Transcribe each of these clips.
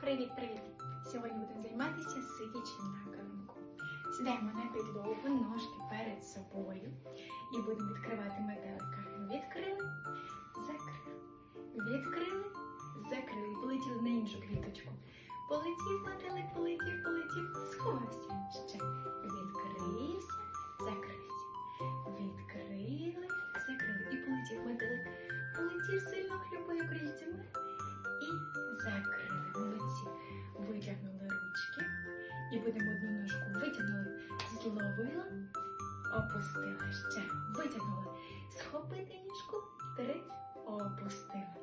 Привіт-привіт! Сьогодні будемо займатися сидячи на. Сідаємо на підлогу, ножки перед собою і будемо відкривати метелика. Відкрили, закрили. Відкрили, закрили. Полетіли на іншу квіточку. Полетів метелик, полетів, опустила. Ще витягнула. Схопити ніжку, три, опустила.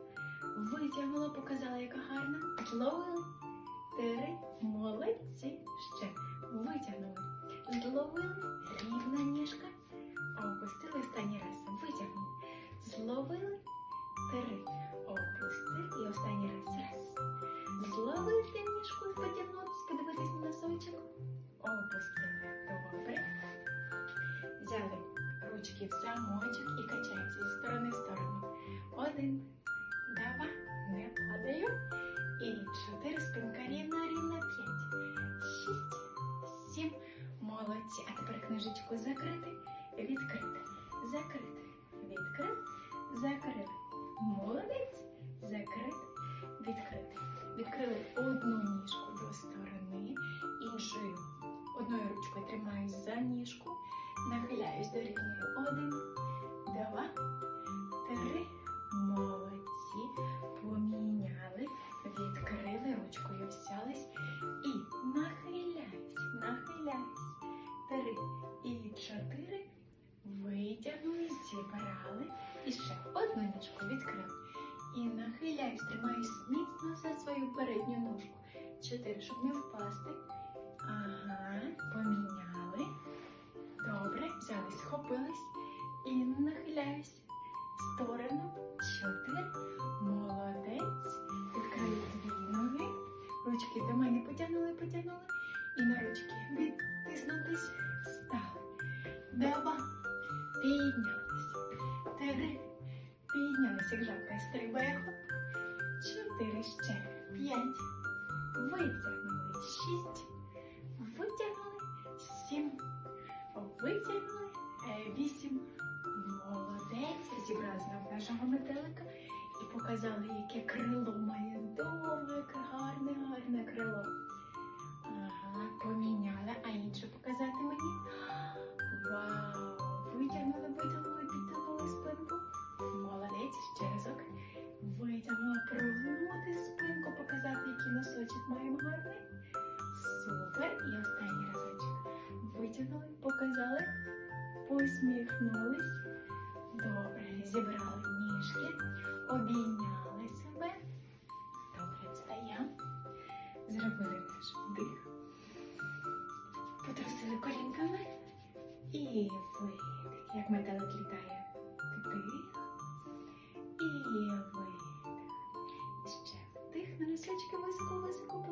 Витягнула, показала, яка гарна. Зловили, три, молодці. Ще витягнули. Зловили, рівна ніжка. В замочок і качаємося зі сторони в сторону. Один, два, не падаю. І чотири, спинка рівна, рівна, п'ять, шість, сім. Молодці. А тепер книжечку закрити, відкрити, закрити, відкрити, закрити. Молодець. Закрити, відкрити. Відкрили одну ніжку до сторони, іншою одною ручкою тримаюсь за ніжку, нахиляюсь до рівної. Один, два, три. Молодці. Поміняли, відкрили ручкою, взялись і нахиляюсь, нахиляюсь. Три і чотири. Витягнули, зібрали. І ще одну ніжку відкрили. І нахиляюсь, тримаюсь міцно за свою передню ножку. Чотири, щоб не впасти. Взяли, і нахиляюсь в сторону. Чотири. Молодець. Відкрили дві ноги. Ручки до мене потягнули, потягнули. І на ручки відтиснутись. Встали. Два. Піднялись. Три. Піднялись, як жабка стрибає. Хоп. Чотири ще. П'ять. Витягнули. Шість. Витягнули. Сім. Витягнули. Нашого метелика і показали, яке крило має довге, гарне, гарне крило. Ага, поміняли, а інше показати мені. Вау! Витягнули, витягнули, підтягнули спинку. Молодець, ще разок. Витягнула, прогнути спинку, показати, який носочок маємо гарний. Супер. І останній разочок. Витягнули, показали, посміхнулись. Добре, зібрали ніжки, обійняли себе. Добре, встаємо. Зробили наш вдих. Потрусили колінками. І видих, як метелик літає. Вдих. І видих. Ще вдих на носочки високо-високо